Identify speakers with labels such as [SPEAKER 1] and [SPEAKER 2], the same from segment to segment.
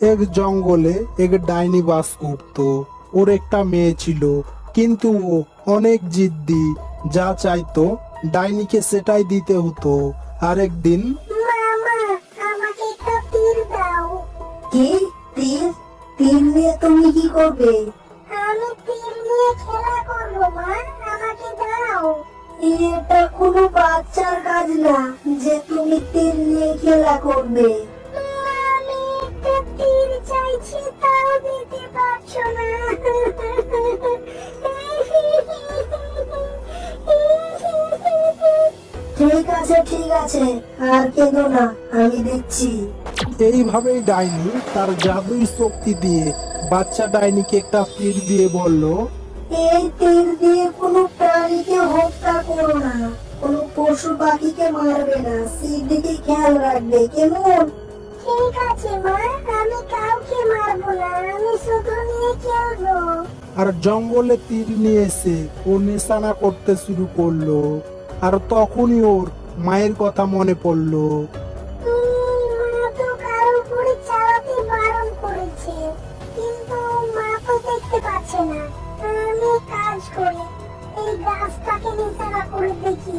[SPEAKER 1] এক জঙ্গলে এক ডাইনি বাস করত ওর একটা মেয়ে ছিল, কিন্তু ও অনেক জিদ্দি, যা চাইতো ডাইনিকে সেটাই দিতে হতো। আরেকদিন
[SPEAKER 2] কি? তীর নিয়ে তুমি বাচ্চার কাজ না, যে তুমি তীর নিয়ে খেলা করবে। ঠিক আছে ঠিক আছে। আর কেঁদো না আমি দেখছি।
[SPEAKER 1] এইভাবেই ডাইনি তার জাদুই শক্তি দিয়ে বাচ্চা ডাইনিকে একটা তীর দিয়ে বলল
[SPEAKER 2] এই তীর দিয়ে কোনো প্রাণীকে হত্যা করো না। কোনো পশু পাখিকে মারবে না। সেই দিকে খেয়াল রাখবে কেমন?
[SPEAKER 3] ঠিক আছে মা।
[SPEAKER 1] আর জঙ্গলে তীর নিয়ে এসে ও নিশানা করতে শুরু করল। আর তখনই ওর মায়ের কথা মনে পড়ল।
[SPEAKER 3] কারও এই নিশানা করে দেখি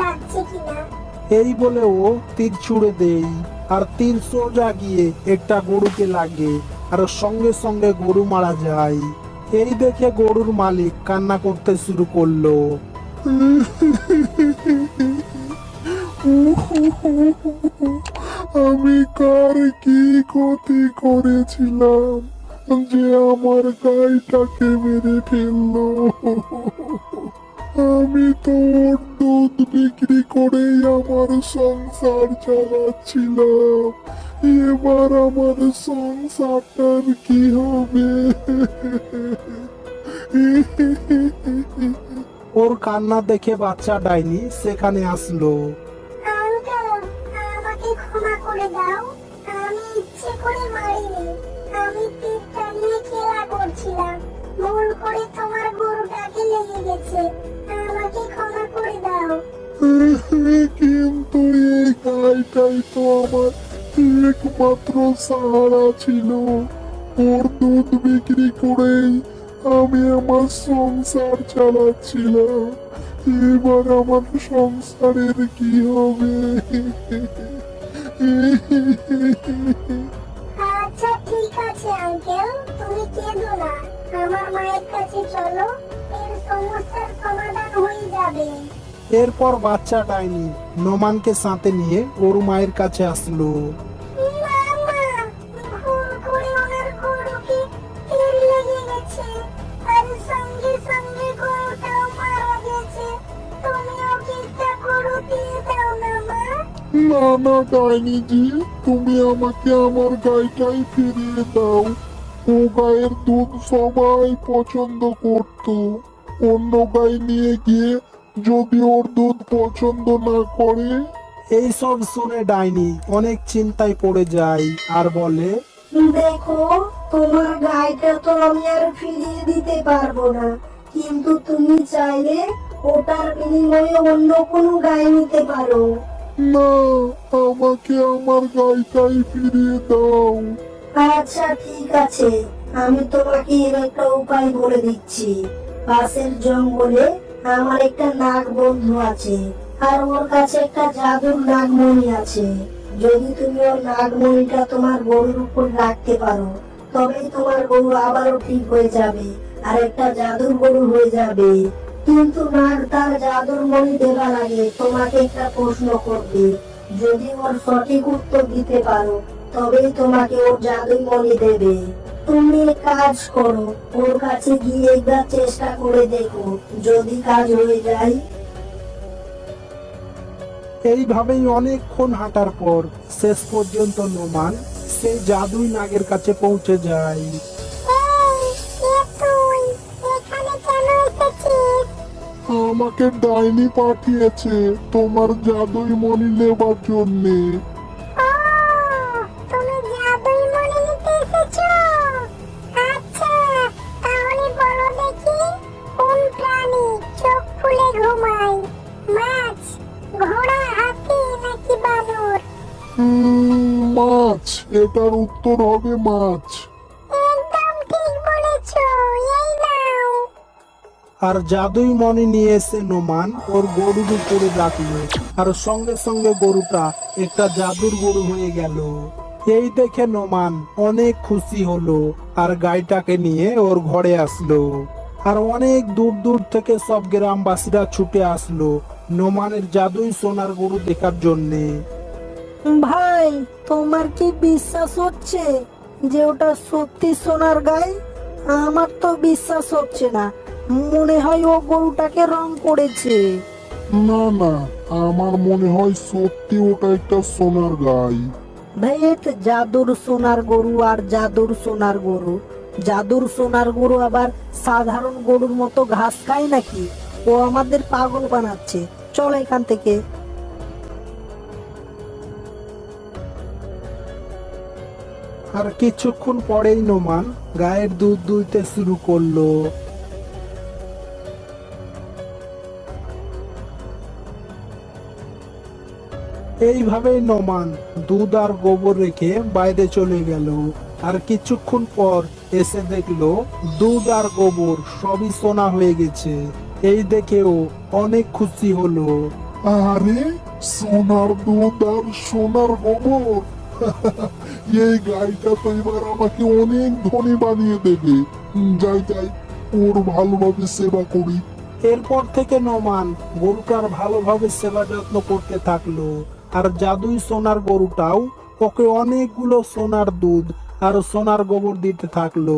[SPEAKER 3] লাগছে কিনা।
[SPEAKER 1] এই বলে ও তীর ছুড়ে দেই, আর তীর সোজা গিয়ে একটা গরুকে লাগে, আর সঙ্গে সঙ্গে গরু মারা যায়। এই দেখে গরুর মালিক কান্না করতে শুরু করল।
[SPEAKER 4] আমি কার কি ক্ষতি করেছিলাম যে আমার গাইটাকে মেরে ফেলল? আমি তো ওর দুধ বিক্রি করেই আমার সংসার চালাচ্ছিলাম। এবার আমার সংসারটার কি হবে?
[SPEAKER 1] ওর কান্না দেখে বাচ্চা ডাইনি সেখানে আসলো।
[SPEAKER 3] আমাকে ক্ষমা করে দাও। আমি ইচ্ছে করে মারিনি। আমি তীরটা নিয়ে খেলা করছিলাম। ভুল করে তোমার গরুটাকে লেগে গেছে।
[SPEAKER 4] তো আমার একমাত্র সাহারা ছিল। ওর দুধ বিক্রি করেই আমি আমার সংসার চালাচ্ছিলাম। এবার আমার সংসারের কি হবে?
[SPEAKER 3] আচ্ছা ঠিক আছে, আঙ্কেল। তুমি কেঁদো না। আমার মায়ের কাছে চলো, এর সমস্যার সমাধান হয়ে যাবে।
[SPEAKER 1] এরপর বাচ্চা ডাইনি নোমানকে সাথে নিয়ে ওর মায়ের কাছে আসলো।
[SPEAKER 3] না
[SPEAKER 4] না ডাইনিজি, তুমি আমাকে আমার গাইটাই ফিরিয়ে দাও। ও গায়ের দুধ সবাই পছন্দ করত। অন্য গাই নিয়ে গিয়ে যদি ওর দুধ পছন্দ না করে?
[SPEAKER 1] এইসব শুনে ডাইনি অনেক চিন্তায় পড়ে যায় আর বলে
[SPEAKER 2] দেখো তোমার গাইটা তো আমি আর ফিরিয়ে দিতে পারব না। কিন্তু তুমি চাইলে ওটার বিনিময়ে অন্য কোনো গাই নিতে পারো।
[SPEAKER 4] না আমাকে আমার গাইটাই ফিরিয়ে দাও।
[SPEAKER 2] আচ্ছা ঠিক আছে। আমি তোমাকে এর একটা উপায় বলে দিচ্ছি। পাশের জঙ্গলে আমার একটা নাগ বন্ধু আছে। আর ওর কাছে একটা জাদুর নাগমণি আছে। যদি তুমি ওর নাগমণিটা তোমার গরুর উপর রাখতে পারো, তবেই তোমার গরু আবারও ঠিক হয়ে যাবে আর একটা জাদুর গরু হয়ে যাবে। কিন্তু নাগ তার জাদুর মণি দেবার আগে তোমাকে একটা প্রশ্ন করবে। যদি ওর সঠিক উত্তর দিতে পারো, তবেই তোমাকে ওর জাদুই মণি দেবে। তুমি কাজ করো, ওর কাছে গিয়ে একবার চেষ্টা করে দেখো, যদি কাজ হয়ে যায়।
[SPEAKER 1] এইভাবেই অনেকক্ষণ হাঁটার পর শেষ পর্যন্ত নোমান সেই জাদুই নাগের কাছে পৌঁছে যায়।
[SPEAKER 4] আমাকে ডাইনি পাঠিয়েছে তোমার জাদুই মণি নেবার জন্যে।
[SPEAKER 3] মাছ।
[SPEAKER 4] এটার উত্তর হবে মাছ।
[SPEAKER 3] একদম ঠিক বলেছ এই নাও।
[SPEAKER 1] আর জাদুই মনে নিয়ে এসে নোমান ওর গরুর উপরে রাখল আর সঙ্গে সঙ্গে গরুটা একটা জাদুর গরু হয়ে গেল। এই দেখে নোমান অনেক খুশি হলো আর গাইটাকে নিয়ে ওর ঘরে আসলো। আর অনেক দূর দূর থেকে সব গ্রামবাসীরা ছুটে আসলো নোমানের জাদুই সোনার গরু দেখার জন্যে।
[SPEAKER 2] ভাই তোমার কি বিশ্বাস হচ্ছে যে ওটা সত্যি সোনার গাই? আমার তো বিশ্বাস হচ্ছে না। মনে হয় ও গরুটাকে রং করেছে।
[SPEAKER 4] না না আমার মনে হয় সত্যি ওটা একটা সোনার গাই।
[SPEAKER 2] ভেট জাদুর সোনার গরু আর জাদুর সোনার গরু। জাদুর সোনার গরু আবার সাধারণ গরুর মতো ঘাস খায় নাকি? ও আমাদের পাগল বানাচ্ছে। চল এখান থেকে।
[SPEAKER 1] আর কিছুক্ষণ পরেই নোমান গায়ের দুধ দুইতে শুরু করল। এইভাবেই নোমান দুধ আর গোবর রেখে বাইরে চলে গেল। আর কিছুক্ষণ পর এসে দেখল দুধ আর গোবর সবই সোনা হয়ে গেছে। এই দেখেও অনেক খুশি হলো।
[SPEAKER 4] আরে, সোনার দুধ আর সোনার গোবর? এই গাইটা তো এবার আমাকে অনেক ধনী বানিয়ে দেবে। যাই যাই ওর ভালোভাবে সেবা করি।
[SPEAKER 1] এরপর থেকে নোমান গরুটার ভালোভাবে সেবা যত্ন করতে থাকল। আর জাদুই সোনার গরুটাও ওকে অনেকগুলো সোনার দুধ আর সোনার গোবর দিতে থাকল।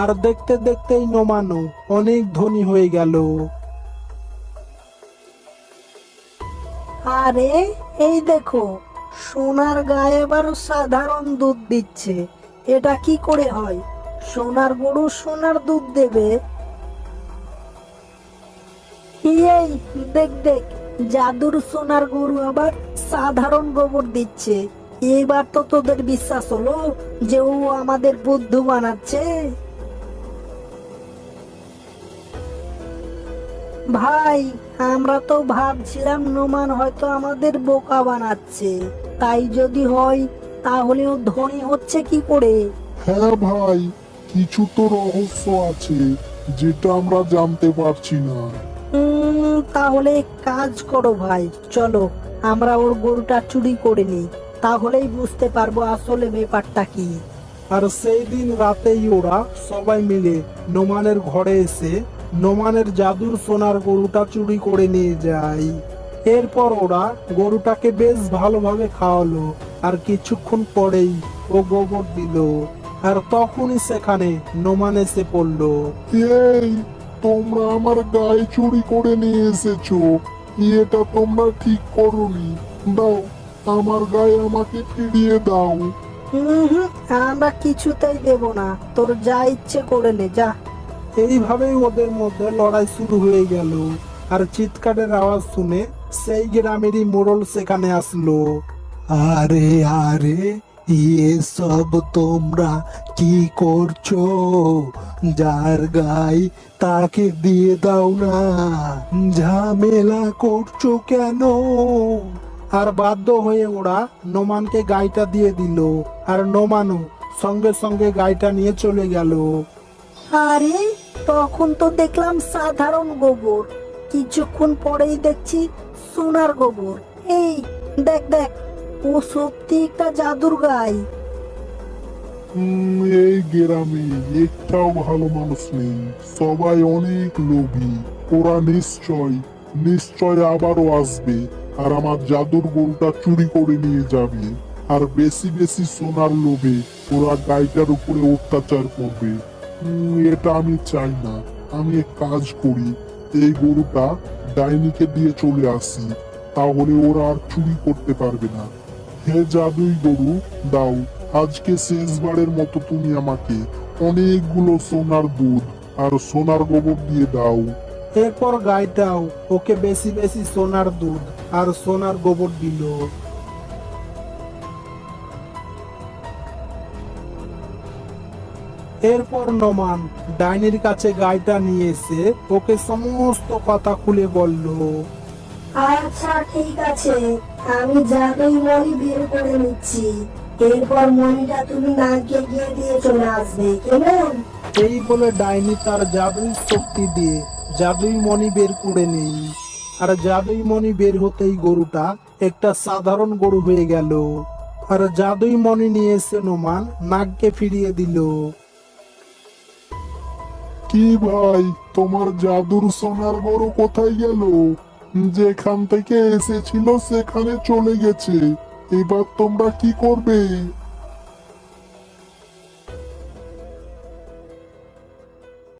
[SPEAKER 1] আর দেখতে দেখতেই নোমানো অনেক ধনী হয়ে গেল।
[SPEAKER 2] আরে এই দেখো সোনার গায়ে এবার সাধারণ দুধ দিচ্ছে। এটা কি করে হয়? সোনার গরু সোনার দুধ দেবে? এই, দেখ দেখ, জাদুর সোনার গরু আবার সাধারণ গোবর দিচ্ছে। এবার তো তোদের বিশ্বাস হলো যে ও আমাদের বুদ্ধু বানাচ্ছে। ভাই, আমরা তো ভাবছিলাম নোমান হয়তো আমাদের বোকা বানাচ্ছে। তাই যদি হয় তাহলে ও ধনী হচ্ছে কি করে?
[SPEAKER 4] হ্যাঁ ভাই কিছু তো রহস্য আছে যেটা আমরা জানতে পারছি না।
[SPEAKER 2] উম, তাহলে এক কাজ করো ভাই চলো আমরা ওর গরুটা চুরি করে নিই তাহলেই বুঝতে পারব আসলে ব্যাপারটা কি।
[SPEAKER 1] আর সেই দিন রাতেই ওরা সবাই মিলে নোমানের ঘরে এসে নোমানের জাদুর সোনার গরুটা চুরি করে নিয়ে যায়। এরপর ওরা গরুটাকে বেশ ভালোভাবে খাওয়ালো আর কিছুক্ষণ পরেই ও গোবর দিল আর তখনই সেখানে নোমান এসে পড়ল।
[SPEAKER 4] এই তোমরা আমার গায়ে চুরি করে নিয়ে এসেছ। এটা তোমরা ঠিক করনি। দাও আমার গায়ে আমাকে ফিরিয়ে দাও।
[SPEAKER 2] আমরা কিছুতেই দেব না। তোর যা ইচ্ছে করে নে যা।
[SPEAKER 1] এইভাবেই ওদের মধ্যে লড়াই শুরু হয়ে গেল আর চিৎকারের আওয়াজ শুনে সেই গ্রামেরই মোড়ল সেখানে আসলো। আরে আরে, এসব তোমরা কি করছ? যার গাই তাকে দিয়ে দাও না। ঝামেলা করছ কেন? আর বাধ্য হয়ে ওরা নোমানকে গাইটা দিয়ে দিল। আর নোমানও সঙ্গে সঙ্গে গাইটা নিয়ে চলে গেল।
[SPEAKER 2] আরে, তখন তো দেখলাম সাধারণ গোবর। কিছুক্ষণ পরেই দেখছি সোনার গোবর। এই, দেখ দেখ, ও সত্যি একটা জাদুর গাই।
[SPEAKER 4] এই গ্রামে একটাও ভালো মানুষ নেই। সবাই অনেক লোভী। ওরা নিশ্চয় নিশ্চয় আবারও আসবে আর আমার জাদুর গরুটা চুরি করে নিয়ে যাবে। আর বেশি বেশি সোনার লোভে ওরা গাইটার উপরে অত্যাচার করবে। এটা আমি চাই না। আমি এক কাজ করি। এই গরুটা ডাইনিকে দিয়ে চলে আসি, তাহলে ওরা আর চুরি করতে পারবে না। হে জাদুই গরু, দাও, আজকে শেষবারের মতো তুমি আমাকে অনেকগুলো সোনার দুধ আর সোনার গোবর দিয়ে দাও।
[SPEAKER 1] এরপর গাইটাও ওকে বেশি বেশি সোনার দুধ আর সোনার গোবর দিল। এরপর নমান ডাইনির কাছে গাইটা নিয়ে এসে ওকে সমস্ত কথা খুলে বলল
[SPEAKER 2] আচ্ছা ঠিক আছে। আমি জাদুই মনি বের করে নিচ্ছি। এরপর মনিটা তুমি নাককে গিয়ে দিয়ে চলে আসবে কেমন?
[SPEAKER 1] এই বলে ডাইনি তার জাদুই শক্তি দিয়ে জাদুই মণি বের করে নেই। আর জাদুই মণি বের হতেই গরুটা একটা সাধারণ গরু হয়ে গেল। আর জাদুই মণি নিয়ে এসে নোমান নাককে ফিরিয়ে দিল।
[SPEAKER 4] কি ভাই? তোমার জাদুর সোনার গরু কোথায় গেল? যেখান থেকে এসেছিল সেখানে চলে গেছে। এবার তোমরা কি করবে?